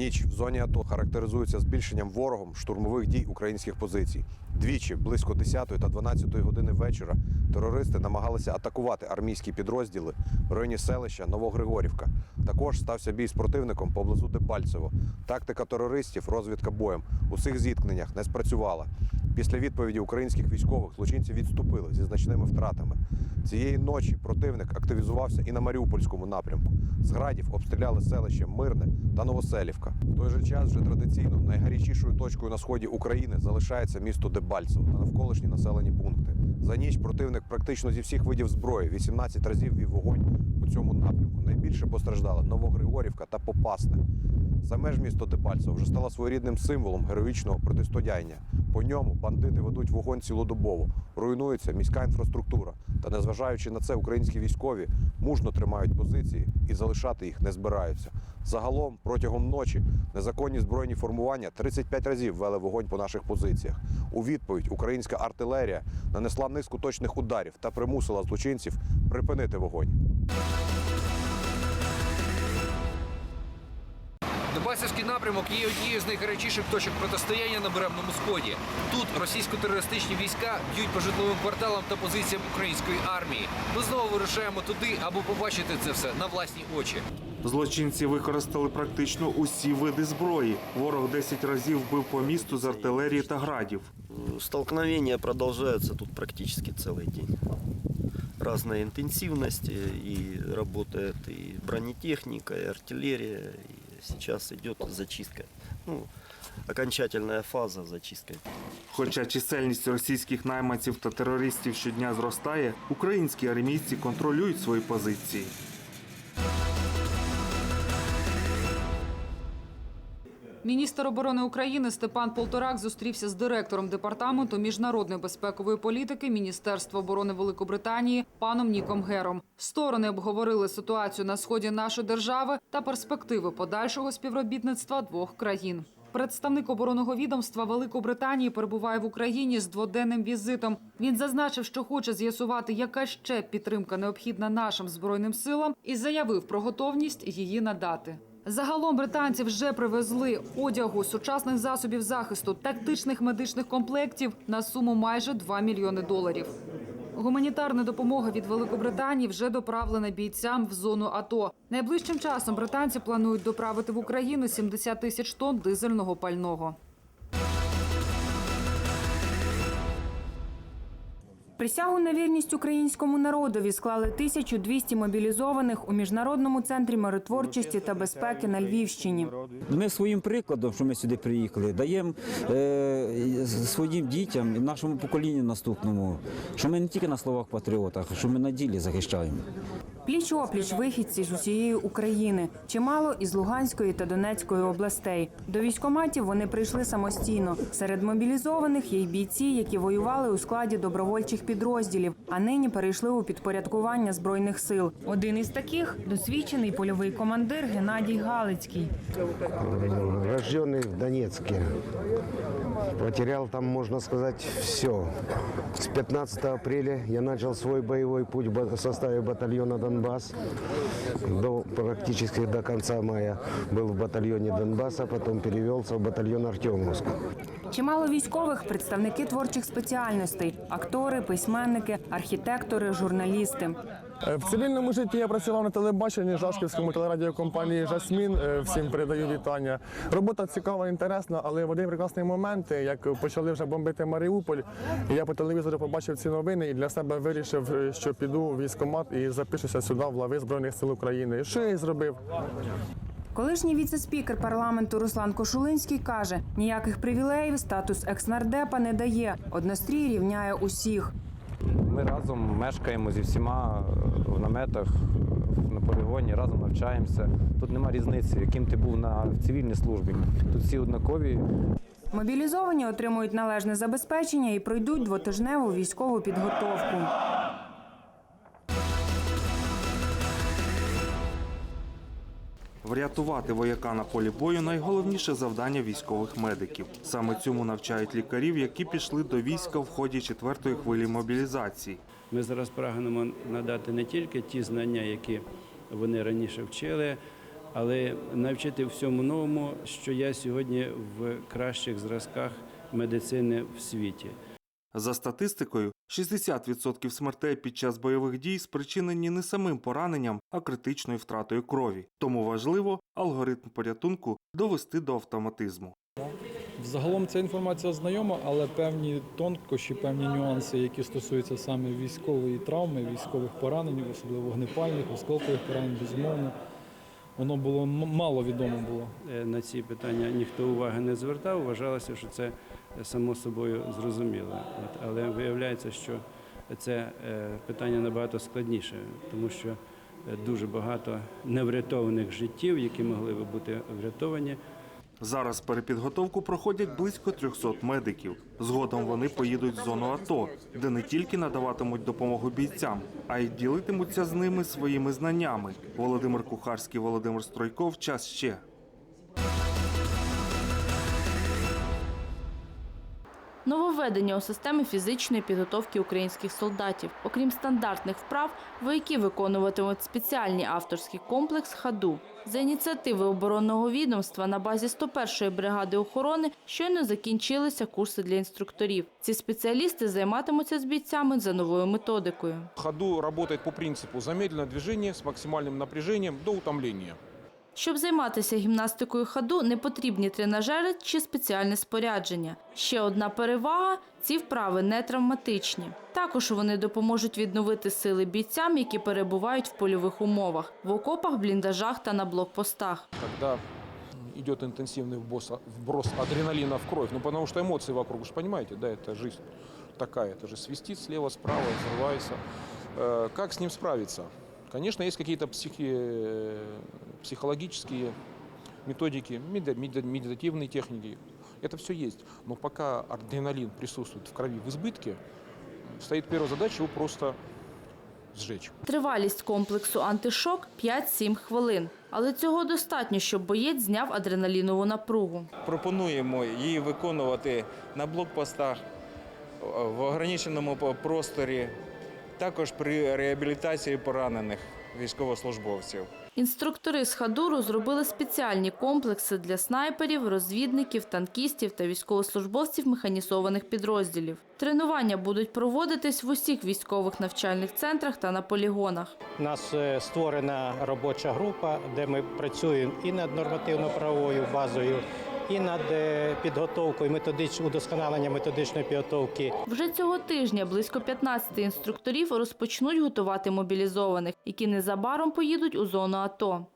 Ніч в зоні АТО характеризується збільшенням ворогом штурмових дій українських позицій. Двічі близько 10 та 12 години вечора терористи намагалися атакувати армійські підрозділи в районі селища Новогригорівка. Також стався бій з противником поблизу Дебальцево. Тактика терористів, розвідка боєм у цих зіткненнях не спрацювала. Після відповіді українських військових злочинці відступили зі значними втратами. Цієї ночі противник активізувався і на Маріупольському напрямку. З градів обстріляли селище Мирне та Новоселівка. В той же час вже традиційно найгарячішою точкою на сході України залишається місто Дебальцево та навколишні населені пункти. За ніч противник практично зі всіх видів зброї 18 разів вів вогонь по цьому напрямку. Найбільше постраждала Новогригорівка та Попасне. Саме ж місто Дебальцево вже стало своєрідним символом героїчного протистояння. По ньому бандити ведуть вогонь цілодобово, руйнується міська інфраструктура. Та незважаючи на це, українські військові мужно тримають позиції і залишати їх не збираються. Загалом протягом ночі незаконні збройні формування 35 разів вели вогонь по наших позиціях. У відповідь українська артилерія нанесла низку точних ударів та примусила злочинців припинити вогонь. Дебальцевський напрямок є однією з найгарячіших точок протистояння на Беремному сході. Тут російсько-терористичні війська б'ють по житловим кварталам та позиціям української армії. Ми знову вирушаємо туди, аби побачити це все на власні очі. Злочинці використали практично усі види зброї. Ворог 10 разів бив по місту з артилерії та градів. Столкновения продолжаются тут практически целый день. Разная интенсивность, и работает и бронетехника, и артиллерия, сейчас идет зачистка. Ну, окончательная фаза зачистки. Хоча чисельність російських найманців та терористів щодня зростає, українські армійці контролюють свої позиції. Міністр оборони України Степан Полторак зустрівся з директором департаменту міжнародної безпекової політики Міністерства оборони Великобританії паном Ніком Гером. Сторони обговорили ситуацію на сході нашої держави та перспективи подальшого співробітництва двох країн. Представник оборонного відомства Великобританії перебуває в Україні з дводенним візитом. Він зазначив, що хоче з'ясувати, яка ще підтримка необхідна нашим збройним силам, і заявив про готовність її надати. Загалом британці вже привезли одягу, сучасних засобів захисту, тактичних медичних комплектів на суму майже 2 мільйони доларів. Гуманітарна допомога від Великобританії вже доправлена бійцям в зону АТО. Найближчим часом британці планують доправити в Україну 70 тисяч тонн дизельного пального. Присягу на вірність українському народові склали 1200 мобілізованих у міжнародному центрі миротворчості та безпеки на Львівщині. Ми своїм прикладом, що ми сюди приїхали, даємо е, своїм дітям і нашому поколінню наступному, що ми не тільки на словах патріотах, що ми на ділі захищаємо. Пліч опліч вихідці з усієї України, чимало із Луганської та Донецької областей. До військоматів вони прийшли самостійно. Серед мобілізованих є й бійці, які воювали у складі добровольчих підрозділів, а нині перейшли у підпорядкування збройних сил. Один із таких досвідчений польовий командир Геннадій Галицький. рожденный в Донецке. Потерял там, можно сказать, все. С 15 апреля я начал свой боевой путь в составе батальона «Донбасс». До, практически до конца мая был в батальоне «Донбасса», потом перевелся в батальон «Артемовск». Чимало військових представники творчих спеціальностей: актори, письменники, архітектори, журналісти. Е, В цивільному житті я працював на телебаченні Жашківському телерадіокомпанії Жасмін. Е, Всім передаю вітання. Робота цікава, інтересна, але в один прекрасний момент, е, як почали вже бомбити Маріуполь, я по телевізору побачив ці новини і для себе вирішив, що піду в військкомат і запишуся сюди в лави Збройних сил України. Що я і зробив? Колишній віце-спікер парламенту Руслан Кошулинський каже: ніяких привілеїв статус екснардепа не дає. Однострій рівняє усіх. Ми разом мешкаємо зі всіма е, в наметах на полігоні, разом навчаємося. Тут нема різниці, яким ти був на в цивільній службі. Тут всі однакові. Мобілізовані отримують належне забезпечення і пройдуть двотижневу військову підготовку. Врятувати вояка на полі бою найголовніше завдання військових медиків. Саме цьому навчають лікарів, які пішли до війська в ході четвертої хвилі мобілізації. Ми зараз прагнемо надати не тільки ті знання, які вони раніше вчили, але навчити всьому новому, що я сьогодні в кращих зразках медицини в світі. За статистикою, 60% смертей під час бойових дій спричинені не самим пораненням, а критичною втратою крові. Тому важливо алгоритм порятунку довести до автоматизму. Загалом ця інформація знайома, але певні тонкощі, певні нюанси, які стосуються саме військової травми, військових поранень, особливо вогнепальних, осколкових поранень, безумовно. Воно було мало відомо було. Е, На ці питання ніхто уваги не звертав, вважалося, що це само собою зрозуміло. Але виявляється, що це е, питання набагато складніше, тому що е, дуже багато неврятованих життів, які могли би бути врятовані, Зараз перепідготовку проходять близько 300 медиків. Згодом вони поїдуть в зону АТО, де не тільки надаватимуть допомогу бійцям, а й ділитимуться з ними своїми знаннями. Володимир Кухарський, Володимир Стройков. Час ще. Нововведення у системі фізичної підготовки українських солдатів. Окрім стандартних вправ, вояки виконуватимуть спеціальний авторський комплекс «Хаду». За ініціативи оборонного відомства на базі 101-ї бригади охорони щойно закінчилися курси для інструкторів. Ці спеціалісти займатимуться з бійцями за новою методикою. ходу работает по принципу замедленное движение с максимальным напряжением до утомления. Щоб займатися гімнастикою ходу, не потрібні тренажери чи спеціальне спорядження. Ще одна перевага – ці вправи не травматичні. Також вони допоможуть відновити сили бійцям, які перебувають в польових умовах, в окопах, бліндажах та на блокпостах. Когда идет интенсивный вброс, вброс адреналина в кровь, ну потому что эмоции вокруг, вы же понимаете, да, это жизнь такая, это же свистит слева, справа, взрывается. Э, Как с ним справиться? Конечно, есть какие-то психи- э, психологические методики, меди- меди- медитативные техники. Это все есть. Но пока адреналин присутствует в крови в избытке, стоит первая задача его просто сжечь. Тривалість комплексу антишок – 5-7 хвилин. Але цього достатньо, щоб боєць зняв адреналінову напругу. Пропонуємо її виконувати на блокпостах в ограниченому просторі, також при реабілітації поранених військовослужбовців. Інструктори з Хадуру зробили спеціальні комплекси для снайперів, розвідників, танкістів та військовослужбовців механізованих підрозділів. Тренування будуть проводитись в усіх військових навчальних центрах та на полігонах. У нас е, створена робоча група, де ми працюємо і над нормативно-правовою базою, і над е, підготовкою методич, удосконалення методичної підготовки. Вже цього тижня близько 15 інструкторів розпочнуть готувати мобілізованих, які незабаром поїдуть у зону АТО.